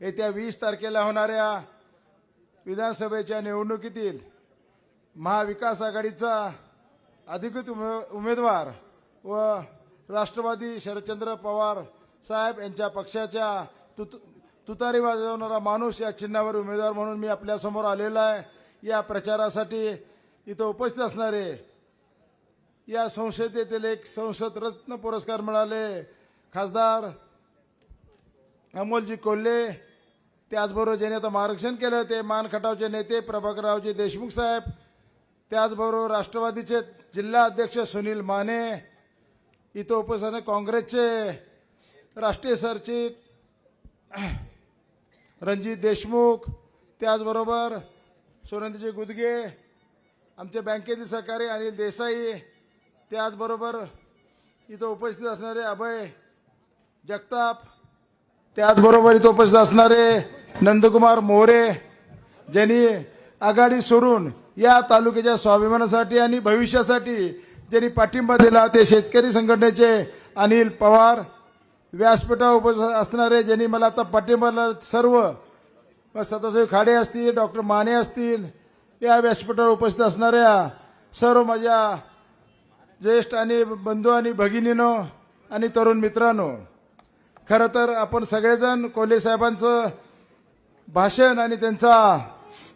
येत्या वीस तारखेला होणाऱ्या विधानसभेच्या निवडणुकीतील महाविकास आघाडीचा अधिकृत उमे उमेदवार व राष्ट्रवादी शरदचंद्र पवार साहेब यांच्या पक्षाच्या तुत तुतारी वाजवणारा माणूस या चिन्हावर उमेदवार म्हणून मी आपल्यासमोर आलेलो आहे. या प्रचारासाठी इथं उपस्थित असणारे या संसदेतील एक संसद रत्न पुरस्कार मिळाले. खासदार अमोलजी कोल्हे त्याचबरोबर ज्यांनी आता मार्गदर्शन केलं ते मान खटावचे नेते प्रभाकररावजी देशमुख साहेब त्याचबरोबर राष्ट्रवादीचे जिल्हा अध्यक्ष सुनील माने इथं उपस्थित काँग्रेसचे राष्ट्रीय सरचिट रणजित देशमुख त्याचबरोबर सोनंदीजी गुदगे आमचे बँकेचे सहकारी अनिल देसाई त्याचबरोबर इथं उपस्थित असणारे अभय जगताप त्याचबरोबर इथं उपस्थित असणारे नंदकुमार मोरे ज्यांनी आघाडी सोडून या तालुक्याच्या स्वाभिमानासाठी आणि भविष्यासाठी ज्यांनी पाठिंबा दिला ते शेतकरी संघटनेचे अनिल पवार व्यासपीठावर उपस्थित असणारे ज्यांनी मला आता पाठिंबा सर्व मग सदाशिव खाडे असतील डॉक्टर माने असतील या व्यासपीठावर उपस्थित असणाऱ्या सर्व माझ्या ज्येष्ठ आणि बंधू आणि भगिनीनो आणि तरुण मित्रांनो खरं तर आपण सगळेजण कोल्हे साहेबांचं भाषण आणि त्यांचा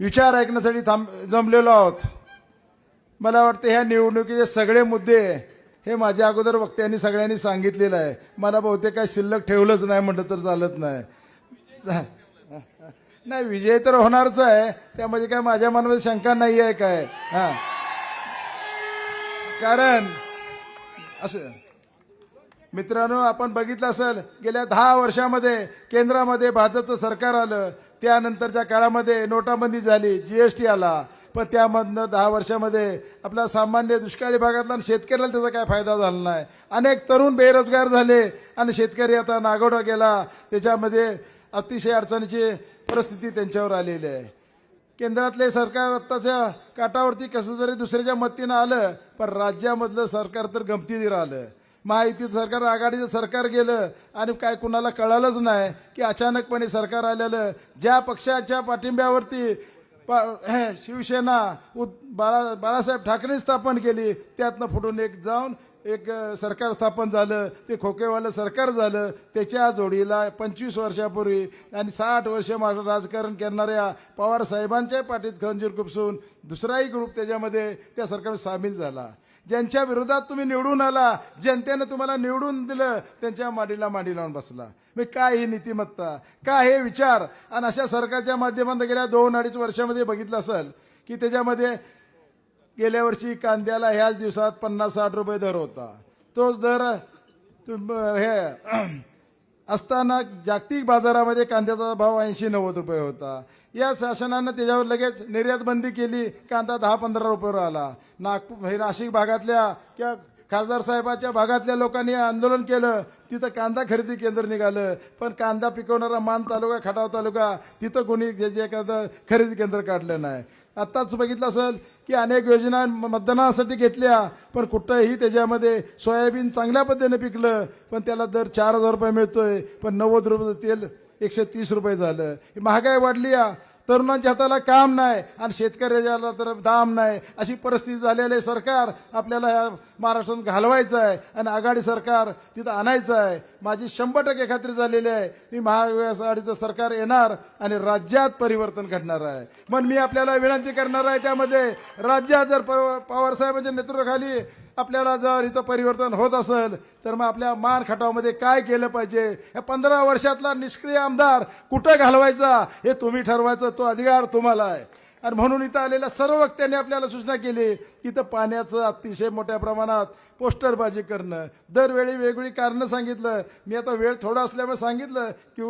विचार ऐकण्यासाठी थांब जमलेलो आहोत. मला वाटतं ह्या निवडणुकीचे सगळे मुद्दे हे माझ्या अगोदर वक्त्यांनी सगळ्यांनी सांगितलेलं आहे. मला बहुतेक काय शिल्लक ठेवलंच नाही म्हटलं तर चालत नाही. चा- नाही विजय तर होणारच आहे. त्यामध्ये काय माझ्या मनामध्ये शंका नाही आहे काय? हा. कारण असं मित्रांनो आपण बघितलं असेल गेल्या दहा वर्षामध्ये केंद्रामध्ये भाजपचं सरकार आलं. त्यानंतरच्या काळामध्ये नोटाबंदी झाली जीएसटी आला. पण त्यामधनं दहा वर्षामध्ये आपला सामान्य दुष्काळी भागातला आणि शेतकऱ्याला त्याचा काय फायदा झाला नाही. अनेक तरुण बेरोजगार झाले आणि शेतकरी आता नागोडा गेला. त्याच्यामध्ये अतिशय अडचणीची परिस्थिती त्यांच्यावर आलेली आहे. केंद्रातले सरकार आत्ताच्या काटावरती कसं जरी दुसऱ्याच्या मतीनं आलं पण राज्यामधलं सरकार तर गमतीत आलं. महायुतीचं सरकार आघाडीचं सरकार गेलं आणि काय कुणाला कळालंच नाही की अचानकपणे सरकार आलेलं. ज्या पक्षाच्या पाठिंब्यावरती शिवसेना उद- बाळा बाळासाहेब ठाकरे स्थापन केली त्यातनं फुटून एक जाऊन एक सरकार स्थापन झालं. ते खोकेवालं सरकार झालं. त्याच्या जोडीला पंचवीस वर्षापूर्वी आणि साठ वर्ष राजकारण करणाऱ्या पवार साहेबांच्या पाठीत खंजीर खुपसून दुसराही ग्रुप त्याच्यामध्ये त्या सरकार सामील झाला. ज्यांच्या विरोधात तुम्ही निवडून आला जनतेनं तुम्हाला निवडून दिलं त्यांच्या माडीला माडी लावून बसला. मी काय ही नीतिमत्ता काय हे विचार आणि अशा सरकारच्या माध्यमातून गेल्या दोन अडीच वर्षामध्ये बघितलं असेल की त्याच्यामध्ये गेल्या वर्षी कांद्याला ह्याच दिवसात पन्नास साठ रुपये दर होता. तोच दर तुम- हे असताना जागतिक बाजारामध्ये कांद्याचा भाव ऐंशी नव्वद रुपये होता. या शासनानं त्याच्यावर लगेच निर्यात बंदी केली. कांदा दहा पंधरा रुपयावर आला. नागपूर हे नाशिक भागातल्या किंवा खासदार साहेबाच्या भागातल्या लोकांनी आंदोलन केलं. तिथं कांदा खरेदी केंद्र निघालं. पण कांदा पिकवणारा मान तालुका खटाव तालुका तिथं कोणी जे जे एखादं खरेदी केंद्र काढलं नाही. आत्ताच बघितलं असेल की अनेक योजना मतदानासाठी घेतल्या पण कुठंही त्याच्यामध्ये सोयाबीन चांगल्या पद्धतीने पिकलं पण त्याला दर चार हजार रुपये मिळतोय पण नव्वद रुपये तेल एकशे तीस रुपये झालं. ही महागाई वाढली या. तरुणांच्या हाताला काम नाही आणि शेतकऱ्याला तर दाम नाही. अशी परिस्थिती झालेली आहे. सरकार आपल्याला महाराष्ट्रात घालवायचं आहे आणि आघाडी सरकार तिथं आणायचं आहे. माझी शंभर टक्के खात्री झालेली आहे. मी महाविकास आघाडीचं सरकार येणार आणि राज्यात परिवर्तन घडणार आहे. मग मी आपल्याला विनंती करणार आहे त्यामध्ये राज्यात जर पव- पवार साहेबांच्या नेतृत्वाखाली आपल्याला जर इथं परिवर्तन होत असेल तर मग आपल्या मान खटावमध्ये काय केलं पाहिजे? या पंधरा वर्षातला निष्क्रिय आमदार कुठं घालवायचा? हे तुम्ही ठरवायचं. तो अधिकार तुम्हाला आहे. आणि म्हणून इथं आलेल्या सर्व वक्त्यांनी आपल्याला सूचना केली की इथं पाण्याचं अतिशय मोठ्या प्रमाणात पोस्टरबाजी करणं. दरवेळी वेगवेगळी कारणं सांगितलं. मी आता वेळ थोडा असल्यामुळे सांगितलं की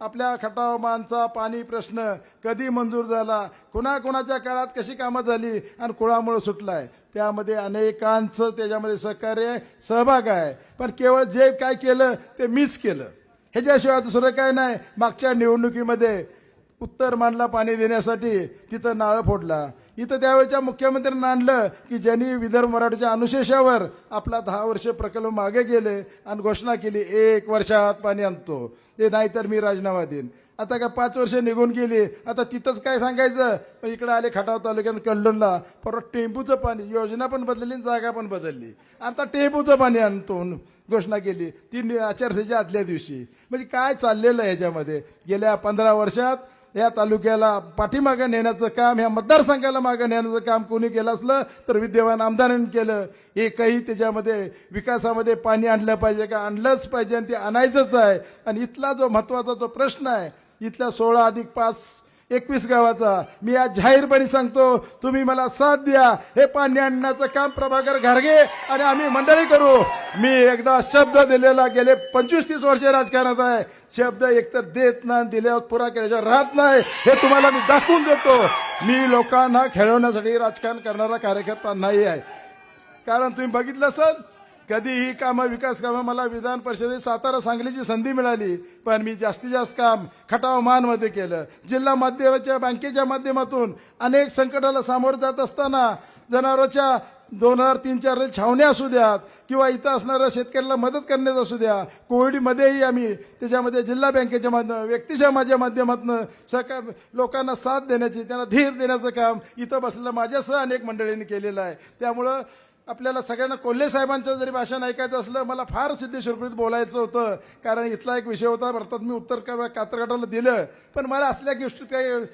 आपल्या खटावमानचा पाणी प्रश्न कधी मंजूर झाला कुणाकुणाच्या काळात कशी कामं झाली आणि कुणामुळे सुटलाय. त्यामध्ये अनेकांचं त्याच्यामध्ये सहकार्य सहभाग आहे. पण केवळ जे काय केलं ते मीच केलं. ह्याच्याशिवाय दुसरं काय नाही. मागच्या निवडणुकीमध्ये उत्तर मानला पाणी देण्यासाठी तिथं नाळ फोडला. इथं त्यावेळच्या मुख्यमंत्र्यांना आणलं की ज्यांनी विदर्भ मराठीच्या अनुशेषावर आपला दहा वर्ष प्रकल्प मागे गेले आणि घोषणा केली एक वर्षात पाणी आणतो. ते नाहीतर मी राजीनामा देईन. आता का पाच वर्ष निघून गेली आता तिथंच काय सांगायचं? पण इकडे आले खटाव तालुक्यात कल्लोळला परत टेम्पूचं पाणी योजना पण बदलली जागा पण बदलली. आता टेम्पूचं पाणी आणतो घोषणा केली. ती आचारसंहितेच्या आदल्या दिवशी. म्हणजे काय चाललेलं आहे गेल्या पंधरा वर्षात या तालुक्याला पाठीमागं नेण्याचं काम ह्या मतदारसंघाला मागं नेण्याचं काम कोणी केलं असलं तर विद्यमान आमदारांनी केलं. हे काही त्याच्यामध्ये विकासामध्ये पाणी आणलं पाहिजे का? आणलंच पाहिजे आणि ते आणायचंच आहे. आणि इथला जो महत्त्वाचा जो प्रश्न आहे इथल्या सोळा अधिक पाच एकवीस गावाचा. मी आज जाहीरपणे सांगतो तुम्ही मला साथ द्या. हे पाणी आणण्याचं काम प्रभाकर घारगे आणि आम्ही मंडळी करू. मी एकदा शब्द दिलेला गेले पंचवीस तीस वर्ष राजकारणात आहे. शब्द एकतर देत नाही दिल्यावर पुरा केल्याच्यावर राहत नाही. हे तुम्हाला मी दाखवून देतो. मी लोकांना खेळवण्यासाठी राजकारण करणारा कार्यकर्ता नाही आहे. कारण तुम्ही बघितलं सर कधी ही कामं विकास कामं मला विधान परिषदेत सातारा सांगलीची संधी मिळाली पण मी जास्तीत जास्त काम खटाव मानमध्ये केलं. जिल्हा माध्यमाच्या बँकेच्या माध्यमातून अनेक संकटाला सामोरं जात असताना जनावरांच्या दोन हजार तीन चार छावण्या असू द्यात किंवा इथं असणाऱ्या शेतकऱ्याला मदत करण्यात असू द्या कोविडमध्येही आम्ही त्याच्यामध्ये जिल्हा बँकेच्या माध्यम व्यक्तिशा माझ्या माध्यमातून सका लोकांना साथ देण्याची त्यांना धीर देण्याचं काम इथं बसलेलं माझ्यासह अनेक मंडळींनी केलेलं आहे. त्यामुळं आपल्याला सगळ्यांना कोल्हे साहेबांचं जरी भाषण ऐकायचं असलं मला फार सिद्धेश्वरकृत बोलायचं होतं. कारण इथला एक विषय होता भारतात मी उत्तर क- कात्रगटाला दिलं. पण मला असल्या गोष्टीत काही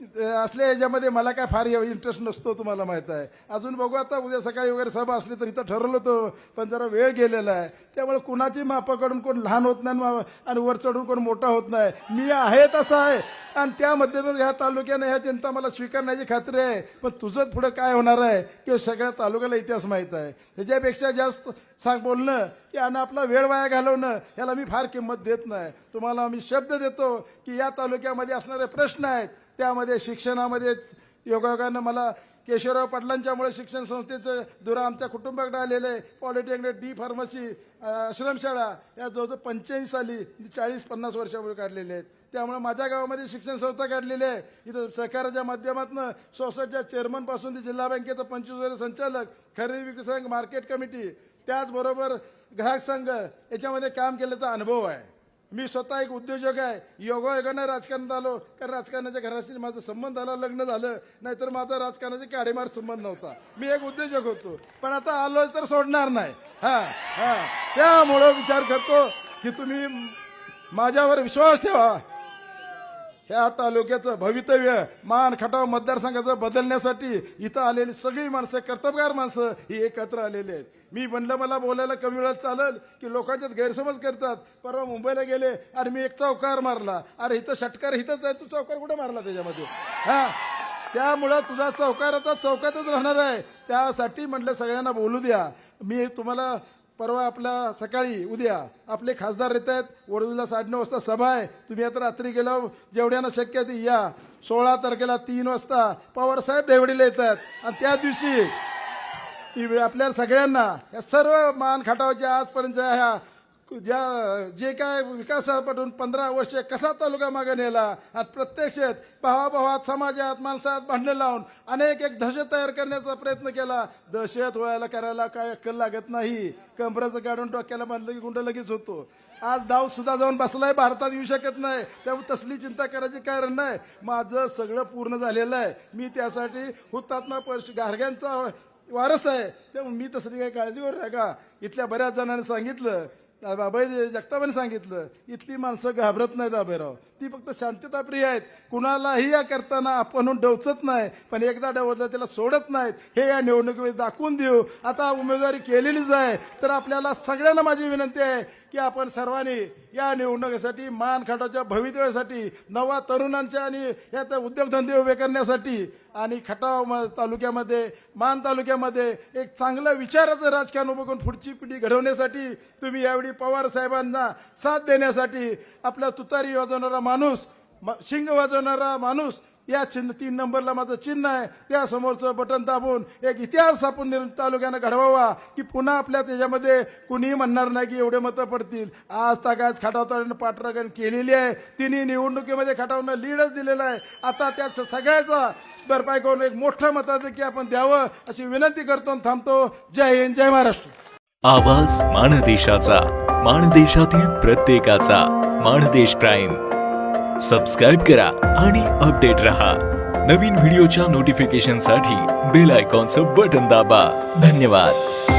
असल्या याच्यामध्ये मला काय फार इंटरेस्ट नसतो तुम्हाला माहीत आहे. अजून बघू आता उद्या सकाळी वगैरे सभा असली तर इथं ठरवलं होतं पण जरा वेळ गेलेला आहे. त्यामुळे कुणाची मापाकडून कोण लहान होत नाही आणि वर चढून कोण मोठा होत नाही. मी आहे तसा आहे. आणि त्यामध्ये पण ह्या तालुक्यानं ह्या जनता मला स्वीकारण्याची खात्री आहे. पण तुझं पुढं काय होणार आहे की सगळ्या तालुक्याला इतिहास माहीत आहे. त्याच्यापेक्षा जास्त सांग बोलणं की आणि आपला वेळ वाया घालवणं ह्याला मी फार किंमत देत नाही. तुम्हाला मी शब्द देतो की या तालुक्यामध्ये असणारे प्रश्न आहेत त्यामध्ये शिक्षणामध्ये योगायोगानं मला केशवराव पाटलांच्यामुळे शिक्षण संस्थेचं दुरा आमच्या कुटुंबाकडे आलेलं आहे. पॉलिटेक्निक डी फार्मसी आश्रमशाळा या जवळजवळ पंच्याऐंशी साली म्हणजे चाळीस पन्नास वर्षापूर्वी काढलेले आहेत. त्यामुळे माझ्या गावामध्ये शिक्षण संस्था काढलेली आहे. इथं सहकाराच्या माध्यमातून सोसायटीच्या चेअरमनपासून ते जिल्हा बँकेचं पंचवीस वर्ष संचालक खरेदी विक्री संघ मार्केट कमिटी त्याचबरोबर ग्राहक संघ याच्यामध्ये काम केल्याचा अनुभव आहे. मी स्वतः एक उद्योजक आहे. योगायोगानं राजकारणात आलो कारण राजकारणाच्या घराशी माझा संबंध आला लग्न झालं. नाहीतर माझा राजकारणाचा काडेमार संबंध नव्हता. मी एक उद्योजक होतो. पण आता आलो तर सोडणार नाही. हा हा. त्यामुळं विचार करतो की तुम्ही माझ्यावर विश्वास ठेवा. ह्या तालुक्याचं भवितव्य मान खटाव मतदारसंघाचं बदलण्यासाठी इथं आलेली सगळी माणसं कर्तबगार माणसं ही एकत्र आलेली आहेत. मी म्हणलं मला बोलायला कमी वेळात चालेल की लोकांच्यात गैरसमज करतात. परवा मुंबईला गेले अरे मी एक चौकार मारला. अरे इथं षटकार इथंच आहे तू चौकार कुठे मारला त्याच्यामध्ये? हा? त्यामुळं तुझा चौकार आता चौकातच राहणार आहे. त्यासाठी म्हटलं सगळ्यांना बोलू द्या. मी तुम्हाला परवा आपला सकाळी उद्या आपले खासदार येत आहेत. वडोदीला साडेनऊ वाजता सभा आहे. तुम्ही आता रात्री गेलो जेवढ्यानं शक्य ते या. सोळा तारखेला तीन वाजता पवारसाहेब देवडीला येतात आणि त्या दिवशी आपल्या सगळ्यांना या सर्व मान खटावच्या आजपर्यंत ह्या ज्या जे काय विकासापासून पंधरा वर्ष कसा तालुका मागे नेला आज प्रत्यक्षात भावाभावात समाजात माणसात भांडणं लावून अनेक एक दहशत तयार करण्याचा प्रयत्न केला. दहशत व्हायला करायला काय अक्कल लागत नाही. कंबराचं काढून डोक्याला बांधलं की गुंड लगेच होतो. आज दाव सुद्धा जाऊन बसलाय भारतात येऊ शकत नाही. त्यामुळे तसली चिंता करायची कारण नाही. माझं सगळं पूर्ण झालेलं आहे. मी त्यासाठी हुतात्मा परश गारग्यांचा वारस आहे. त्यामुळे मी तसं काही काळजीवर आहे इथल्या बऱ्याच जणांनी सांगितलं बाबाई जगताबाने सांगितलं इथली माणसं घाबरत नाहीत अभयराव. ती फक्त शांतता आहेत. कुणालाही या करताना आपण डवचत नाही पण एकदा डवचलं त्याला सोडत नाहीत. हे या निवडणुकीमध्ये दाखवून देऊ. आता उमेदवारी केलेलीच आहे. तर आपल्याला सगळ्यांना माझी विनंती आहे की आपण सर्वांनी या निवडणुकीसाठी मानखटाच्या भवितव्यासाठी नवा तरुणांच्या आणि यात उद्योगधंदे उभे करण्यासाठी आणि खटाव म- तालुक्यामध्ये मान तालुक्यामध्ये एक चांगलं विचाराचं राजकारण उभं करून पुढची पिढी घडवण्यासाठी तुम्ही यावेळी पवार साहेबांना साथ देण्यासाठी आपला तुतारी वाजवणारा माणूस म- शिंग वाजवणारा माणूस या चिन्ह तीन नंबरला माझं चिन्ह आहे. त्या समोरचं बटन दाबून एक इतिहास आपण तालुक्यानं घडवावा की पुन्हा आपल्या त्याच्यामध्ये कुणीही म्हणणार नाही की एवढे मतं पडतील. आज तागायत खटावताळीनं पाठरागण केलेली आहे. तिन्ही निवडणुकीमध्ये खटावनं लीडच दिलेला आहे. आता त्या सगळ्याचा भरपाई करून एक मोठं मताधिक्य आपण द्यावं अशी विनंती करतो आणि थांबतो. जय हिंद जय महाराष्ट्र. आवाज माणदेशाचा माणदेशातील प्रत्येकाचा. माणदेश प्राईम. सबस्क्राईब करा आणि अपडेट रहा. नवीन व्हिडिओच्या नोटिफिकेशनसाठी बेल आयकॉनचं बटन दाबा. धन्यवाद.